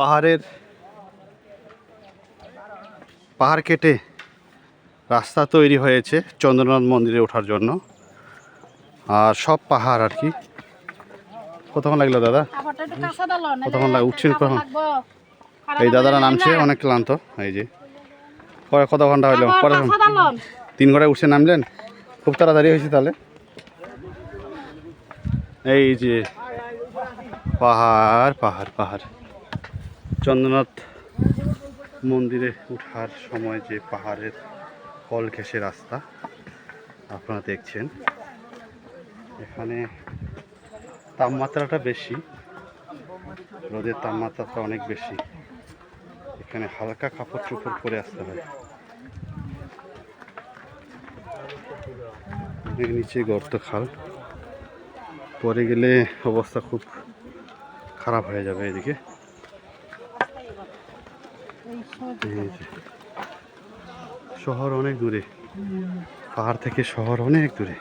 পাহাড়ের পাহাড় কেটে রাস্তা তৈরি হয়েছে চন্দ্রনাথ মন্দিরে ওঠার জন্য। আর সব পাহাড় আর কি। কতক্ষণ লাগল দাদা? কতক্ষণ লাগে? উঠছেন কখন? এই দাদারা নামছে অনেক ক্লান্ত। এই যে। পরে কত ঘণ্টা হইল পরে তিন ঘন্টায় উঠছে নামলেন? খুব তাড়াতাড়ি হয়েছে তাহলে। এই যে পাহাড় পাহাড় পাহাড়। চন্দ্রনাথ মন্দিরে ওঠার সময় যে পাহাড়ের কল ঘেঁষে রাস্তা, আপনারা দেখছেন। এখানে তাপমাত্রাটা বেশি, রোদের তাপমাত্রাটা অনেক বেশি। এখানে হালকা কাপড় চোপড় পরে আসতে হয়। অনেক নিচে গর্ত খাল পরে গেলে অবস্থা খুব খারাপ হয়ে যাবে এদিকে। শহর অনেক দূরে। পাহাড় থেকে শহর অনেক দূরে।